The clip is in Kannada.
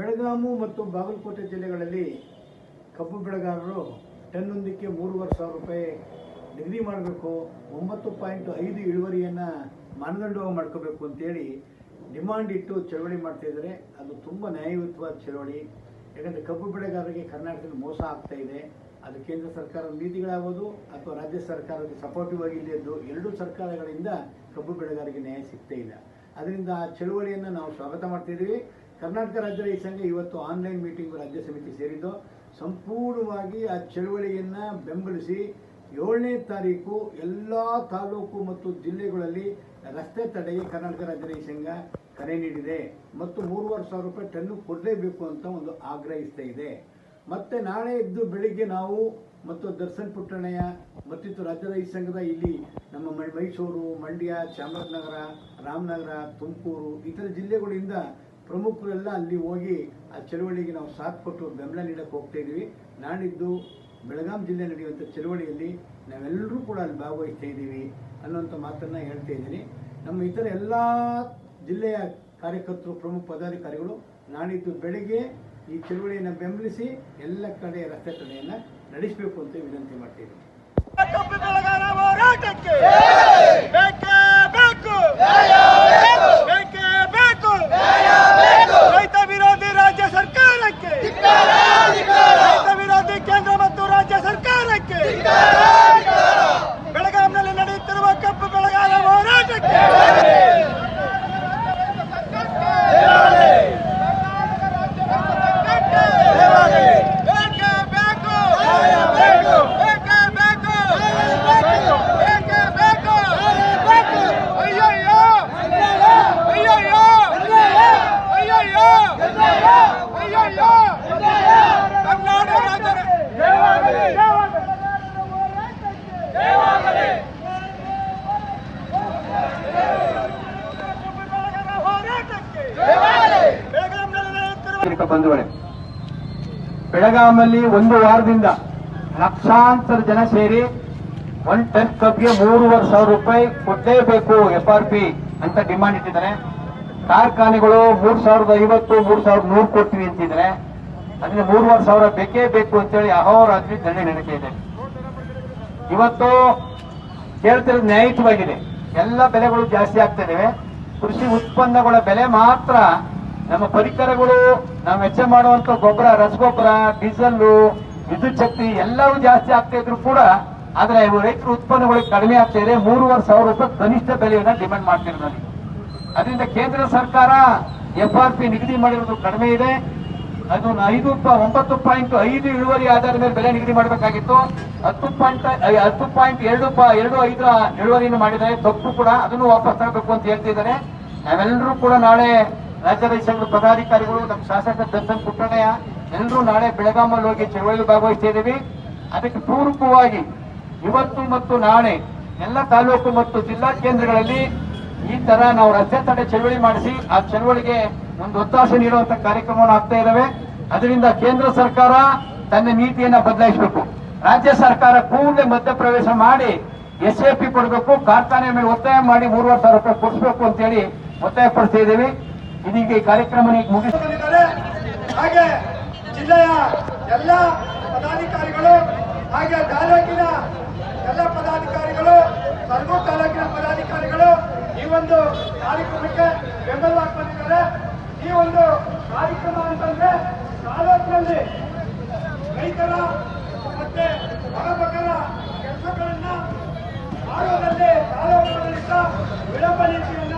ಬೆಳಗಾಮು ಮತ್ತು ಬಾಗಲಕೋಟೆ ಜಿಲ್ಲೆಗಳಲ್ಲಿ ಕಬ್ಬು ಬೆಳೆಗಾರರು ಟನ್ನೊಂದಕ್ಕೆ ಮೂರುವರೆ ಸಾವಿರ ರೂಪಾಯಿ ನಿಗದಿ ಮಾಡಬೇಕು, ಒಂಬತ್ತು ಪಾಯಿಂಟ್ ಐದು ಇಳುವರಿಯನ್ನು ಮಾನದಂಡವಾಗಿ ಮಾಡ್ಕೋಬೇಕು ಅಂತೇಳಿ ಡಿಮಾಂಡ್ ಇಟ್ಟು ಚಳವಳಿ ಮಾಡ್ತಾಯಿದ್ದಾರೆ ಅದು ತುಂಬ ನ್ಯಾಯಯುತವಾದ ಚಳವಳಿ. ಯಾಕಂದರೆ ಕಬ್ಬು ಬೆಳೆಗಾರರಿಗೆ ಕರ್ನಾಟಕದಲ್ಲಿ ಮೋಸ ಆಗ್ತಾ ಇದೆ. ಅದು ಕೇಂದ್ರ ಸರ್ಕಾರದ ನೀತಿಗಳಾಗೋದು ಅಥವಾ ರಾಜ್ಯ ಸರ್ಕಾರದ ಸಪೋರ್ಟಿವ್ ಆಗಿ ಇಲ್ಲದ್ದು ಎರಡೂ ಸರ್ಕಾರಗಳಿಂದ ಕಬ್ಬು ಬೆಳೆಗಾರರಿಗೆ ನ್ಯಾಯ ಸಿಗ್ತಾ ಇಲ್ಲ. ಅದರಿಂದ ಆ ಚಳುವಳಿಯನ್ನು ನಾವು ಸ್ವಾಗತ ಮಾಡ್ತಿದ್ದೀವಿ ಕರ್ನಾಟಕ ರಾಜ್ಯ ರೈತ ಸಂಘ ಇವತ್ತು ಆನ್ಲೈನ್ ಮೀಟಿಂಗ್ ರಾಜ್ಯ ಸಮಿತಿ ಸೇರಿದ್ದು, ಸಂಪೂರ್ಣವಾಗಿ ಆ ಚಳುವಳಿಯನ್ನು ಬೆಂಬಲಿಸಿ ಏಳನೇ ತಾರೀಕು ಎಲ್ಲ ತಾಲೂಕು ಮತ್ತು ಜಿಲ್ಲೆಗಳಲ್ಲಿ ರಸ್ತೆ ತಡೆಗೆ ಕರ್ನಾಟಕ ರಾಜ್ಯ ರೈತ ಸಂಘ ಕರೆ ನೀಡಿದೆ. ಮತ್ತು ಮೂರುವರೆ ಸಾವಿರ ರೂಪಾಯಿ ಟನ್ನು ಕೊಡಲೇಬೇಕು ಅಂತ ಒಂದು ಆಗ್ರಹಿಸ್ತಾ ಇದೆ. ಮತ್ತೆ ನಾಳೆ ಇದ್ದು ಬೆಳಿಗ್ಗೆ ನಾವು ಮತ್ತು ದರ್ಶನ್ ಪುಟ್ಟಣಯ್ಯ ಮತ್ತಿತ್ತು ರಾಜ್ಯ ರೈತ ಸಂಘದ ಇಲ್ಲಿ ನಮ್ಮ ಮೈಸೂರು, ಮಂಡ್ಯ, ಚಾಮರಾಜನಗರ, ರಾಮನಗರ, ತುಮಕೂರು, ಇತರ ಜಿಲ್ಲೆಗಳಿಂದ ಪ್ರಮುಖರೆಲ್ಲ ಅಲ್ಲಿ ಹೋಗಿ ಆ ಚಳವಳಿಗೆ ನಾವು ಸಾಥ್ ಕೊಟ್ಟು ಬೆಂಬಲ ನೀಡಕ್ಕೆ ಹೋಗ್ತಾ ಇದ್ದೀವಿ. ನಾಡಿದ್ದು ಬೆಳಗಾಂ ಜಿಲ್ಲೆ ನಡೆಯುವಂಥ ಚಳವಳಿಯಲ್ಲಿ ನಾವೆಲ್ಲರೂ ಕೂಡ ಅಲ್ಲಿ ಭಾಗವಹಿಸ್ತಾ ಇದ್ದೀವಿ ಅನ್ನೋಂಥ ಮಾತನ್ನು ಹೇಳ್ತಾ ಇದ್ದೀನಿ. ನಮ್ಮ ಇತರ ಎಲ್ಲ ಜಿಲ್ಲೆಯ ಕಾರ್ಯಕರ್ತರು, ಪ್ರಮುಖ ಪದಾಧಿಕಾರಿಗಳು ನಾಡಿದ್ದು ಬೆಳಗ್ಗೆ ಈ ಚಳವಳಿಯನ್ನು ಬೆಂಬಲಿಸಿ ಎಲ್ಲ ಕಡೆ ರಸ್ತೆ ತಡೆಯನ್ನು ನಡೆಸಬೇಕು ಅಂತ ವಿನಂತಿ ಮಾಡ್ತಿದ್ದೀನಿ ಕಬ್ಬು ಬೆಳೆಗಾರ ಹೋರಾಟಕ್ಕೆ ಬೇಕೇ ಬೇಕು ಬೇಕೇ ಬೇಕು ರೈತ ವಿರೋಧಿ ರಾಜ್ಯ ಸರ್ಕಾರಕ್ಕೆ ರೈತ ವಿರೋಧಿ ಕೇಂದ್ರ ಮತ್ತು ರಾಜ್ಯ ಸರ್ಕಾರಕ್ಕೆ ಬೆಳಗಾಂನಲ್ಲಿ ನಡೆಯುತ್ತಿರುವ ಕಬ್ಬು ಬೆಳೆಗಾರ ಹೋರಾಟಕ್ಕೆ ಬೇಕೇ ಬೇಕು ಬೇಕೇ ಬೇಕು ಬೇಕೇ ಬೇಕು ಅಯ್ಯಯ್ಯೋ ಅಯ್ಯಯ್ಯೋ ಅಯ್ಯಯ್ಯೋ ಅಯ್ಯಯ್ಯೋ ಕರ್ನಾಟಕ ರಾಜ್ಯ ಹೋರಾಟಕ್ಕೆ ಬೆಳಗಾಂನಲ್ಲಿ ನಡೆಯುತ್ತಿರುವ ನಾಗರಿಕ ಬಂಧುಗಳೇ ಬೆಳಗಾಮಲ್ಲಿ ಒಂದು ವಾರದಿಂದ ಲಕ್ಷಾಂತರ ಜನ ಸೇರಿ ಒನ್ ಟನ್ ಕಬ್ಗೆ ಮೂರುವರೆ ಸಾವಿರ ರೂಪಾಯಿ ಕೊಡಲೇಬೇಕು ಎಫ್ ಆರ್ ಪಿ ಅಂತ ಡಿಮಾಂಡ್ ಇಟ್ಟಿದ್ದಾರೆ. ಕಾರ್ಖಾನೆಗಳು ಮೂರ್ ಸಾವಿರದ ಐವತ್ತು, ಮೂರ್ ಸಾವಿರದ ನೂರು ಕೊಡ್ತೀವಿ ಅಂತಿದ್ರೆ ಅದನ್ನ ಮೂರುವರೆ ಸಾವಿರ ಬೇಕೇ ಬೇಕು ಅಂತೇಳಿ ಅಹೋರಾತ್ರಿ ಧರಣಿ ನಡೀತಾ ಇದೆ. ಇವತ್ತು ಕೇಳ್ತಿರೋದು ನ್ಯಾಯಯುತವಾಗಿದೆ. ಎಲ್ಲ ಬೆಲೆಗಳು ಜಾಸ್ತಿ ಆಗ್ತಾ ಇದಾವೆ. ಕೃಷಿ ಉತ್ಪನ್ನಗಳ ಬೆಲೆ ಮಾತ್ರ ನಮ್ಮ ಪರಿಕರಗಳು ನಾವು ವೆಚ್ಚ ಮಾಡುವಂತ ಗೊಬ್ಬರ, ರಸಗೊಬ್ಬರ ಡೀಸೆಲ್ ವಿದ್ಯುತ್ ಶಕ್ತಿ ಎಲ್ಲವೂ ಜಾಸ್ತಿ ಆಗ್ತಾ ಇದ್ರು ಕೂಡ ಆದ್ರೆ ರೈತರ ಉತ್ಪನ್ನಗಳಿಗೆ ಕಡಿಮೆ ಆಗ್ತಾ ಇದೆ. ಮೂರುವರೆ ಸಾವಿರ ರೂಪಾಯಿ ಕನಿಷ್ಠ ಬೆಲೆಯನ್ನ ಡಿಮ್ಯಾಂಡ್ ಮಾಡ್ತಿರೋದು ಅದರಿಂದ ಕೇಂದ್ರ ಸರ್ಕಾರ ಎಫ್ ಆರ್ ಪಿ ನಿಗದಿ ಮಾಡಿರೋದು ಕಡಿಮೆ ಇದೆ. ಅದು ಐದು ಒಂಬತ್ತು ಪಾಯಿಂಟ್ ಐದು ಇಳುವರಿ ಆಧಾರದ ಮೇಲೆ ಬೆಲೆ ನಿಗದಿ ಮಾಡಬೇಕಾಗಿತ್ತು. ಹತ್ತು ಪಾಯಿಂಟ್ ಹತ್ತು ಪಾಯಿಂಟ್ ಎರಡು ಎರಡು ಐದರ ಇಳುವರಿಯನ್ನು ಮಾಡಿದ್ದಾರೆ. ತಪ್ಪು ಕೂಡ ಅದನ್ನು ವಾಪಸ್ ತರಬೇಕು ಅಂತ ಹೇಳ್ತಿದ್ದಾರೆ. ನಾವೆಲ್ಲರೂ ಕೂಡ ನಾಳೆ ರಾಜ್ಯ ರೈತ ಸಂಘದ ಪದಾಧಿಕಾರಿಗಳು, ನಮ್ಮ ಶಾಸಕ ದರ್ಶನ್ ಪುಟ್ಟಣಯ್ಯ ಎಲ್ಲರೂ ನಾಳೆ ಬೆಳಗಾಮಲ್ಲಿ ಹೋಗಿ ಚಳವಳಿ ಭಾಗವಹಿಸಿದ್ದೀವಿ ಅದಕ್ಕೆ ಪೂರಕವಾಗಿ ಇವತ್ತು ಮತ್ತು ನಾಳೆ ಎಲ್ಲ ತಾಲೂಕು ಮತ್ತು ಜಿಲ್ಲಾ ಕೇಂದ್ರಗಳಲ್ಲಿ ಈ ತರ ನಾವು ರಸ್ತೆ ತಡೆ ಚಳವಳಿ ಮಾಡಿಸಿ, ಆ ಚಳವಳಿಗೆ ಒಂದು ಒತ್ತಾಸೆ ನೀಡುವಂತ ಕಾರ್ಯಕ್ರಮವನ್ನು ಆಗ್ತಾ ಇದ್ದಾವೆ. ಅದರಿಂದ ಕೇಂದ್ರ ಸರ್ಕಾರ ತನ್ನ ನೀತಿಯನ್ನ ಬದಲಾಯಿಸಬೇಕು. ರಾಜ್ಯ ಸರ್ಕಾರ ಕೂಡಲೇ ಮಧ್ಯಪ್ರವೇಶ ಮಾಡಿ ಎಸ್ ಎ ಪಿ ಕೊಡಬೇಕು ಕಾರ್ಖಾನೆ ಮೇಲೆ ಒತ್ತಾಯ ಮಾಡಿ ಮೂರುವರೆ ಸಾವಿರ ರೂಪಾಯಿ ಕೊಡಿಸಬೇಕು ಅಂತೇಳಿ ಒತ್ತಾಯ ಪಡಿಸ್ತಾ ಇದ್ದೀವಿ. ಇದೀಗ ಈ ಕಾರ್ಯಕ್ರಮ ಮುಗಿಸಿದ್ದಾರೆ ಹಾಗೆ ಜಿಲ್ಲೆಯ ಎಲ್ಲ ಪದಾಧಿಕಾರಿಗಳು, ಹಾಗೆ ತಾಲೂಕಿನ ಎಲ್ಲ ಪದಾಧಿಕಾರಿಗಳು ಸರ್ಗೂರು ತಾಲೂಕಿನ ಪದಾಧಿಕಾರಿಗಳು ಈ ಒಂದು ಕಾರ್ಯಕ್ರಮಕ್ಕೆ ಬೆಂಬಲ ಬಂದಿದ್ದಾರೆ. ಈ ಒಂದು ಕಾರ್ಯಕ್ರಮ ಅಂತಂದ್ರೆ ತಾಲೂಕಿನಲ್ಲಿ ರೈತರ ಮತ್ತೆ ಬಡಬಗ್ಗರ ಕೆಲಸಗಳನ್ನ ಮಾಡುವುದರಲ್ಲಿ ತಾಲೂಕುಗಳಿಂದ ವಿಳಂಬ ನೀತಿಯನ್ನು